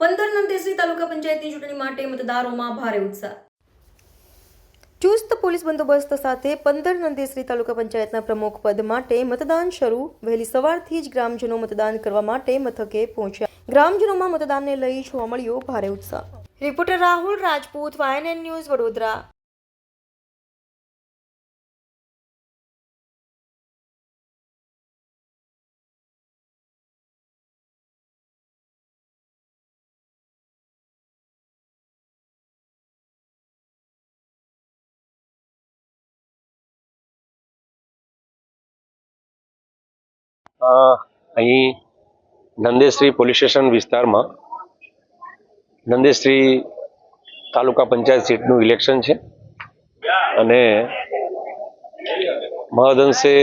નંદેસરી તાલુકા પંચાયતની ચૂંટણી માટે મતદારોમાં ભારે ઉત્સાહ. ચુસ્ત પોલીસ બંદોબસ્ત સાથે પંદર નંદેસરી તાલુકા પંચાયતના પ્રમુખ પદ માટે મતદાન શરૂ. વહેલી સવારથી જ ગ્રામજનો મતદાન કરવા માટે મથકે પહોંચ્યા. ગ્રામજનોમાં મતદાનને લઈ જોવા મળ્યો ભારે ઉત્સાહ. Reporter Rahul Rajput YNN news Vadodara. અહીં નંદેશ્રી પોલીસ સ્ટેશન વિસ્તારમાં નંદેશ્રી તાલુકા પંચાયત સીટનું ઇલેક્શન છે. અને મહદઅંશે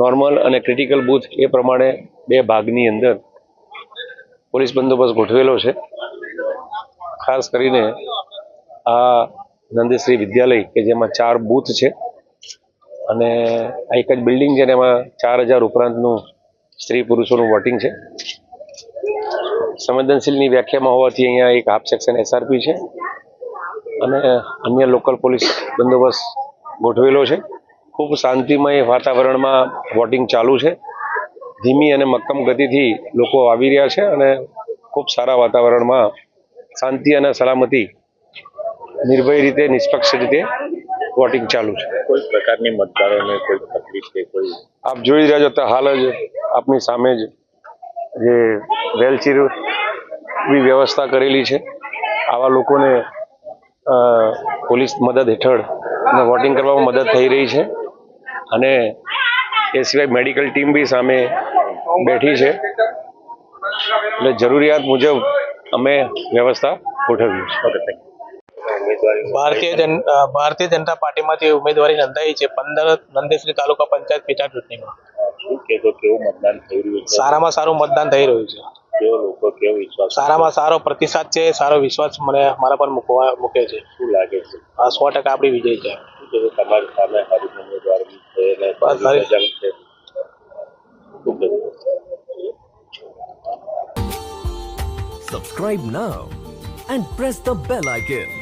નોર્મલ અને ક્રિટિકલ બૂથ એ પ્રમાણે બે ભાગની અંદર પોલીસ બંદોબસ્ત ગોઠવેલો છે. ખાસ કરીને આ નંદેશ્રી વિદ્યાલય કે જેમાં ચાર બૂથ છે. અને આ એક જ બિલ્ડિંગ છે એમાં ચાર હજાર ઉપરાંતનું સ્ત્રી પુરુષોનું વોટિંગ છે. સંવેદનશીલની વ્યાખ્યામાં હોવાથી અહીંયા એક હાફ સેક્શન એસઆરપી છે અને અન્ય લોકલ પોલીસ બંદોબસ્ત ગોઠવેલો છે. ખૂબ શાંતિમય વાતાવરણમાં વોટિંગ ચાલુ છે. ધીમી અને મક્કમ ગતિથી લોકો આવી રહ્યા છે અને ખૂબ સારા વાતાવરણમાં શાંતિ અને સલામતી નિર્ભય રીતે, નિષ્પક્ષ રીતે વોટિંગ ચાલુ છે. કોઈ પ્રકારની મતદારોને કોઈ તકલીફ કે કોઈ આપ જોઈ રહ્યા છો તો હાલ જ આપની સામે જ જે વેલચીર બી વ્યવસ્થા કરેલી છે. આવા લોકોને પોલીસ મદદ હેઠળ વોટિંગ કરવામાં મદદ થઈ રહી છે. અને એ સિવાય મેડિકલ ટીમ બી સામે બેઠી છે. એટલે જરૂરિયાત મુજબ અમે વ્યવસ્થા ગોઠવી થેન્ક ઉમેદવારી ભારતીય જન ભારતીય જનતા પાર્ટીમાંથી ઉમેદવારી નોંધાઈ છે પંદર નંદેશ્રી તાલુકા પંચાયત પેટા ચૂંટણીમાં શું કહેતો કેવું મતદાન થઈ રહ્યું છે? સારામાં સારું મતદાન થઈ રહ્યું છે. કેવો કેવો વિશ્વાસ સારામાં સારો પ્રતિસાદ છે સારો વિશ્વાસ મને મારા પર મૂકવા મૂકે છે. શું લાગે છે? આ સો ટકા આપણી વિજય છે. તમારી સામે હરીફ ઉમેદવાર છે Subscribe now and press the bell icon.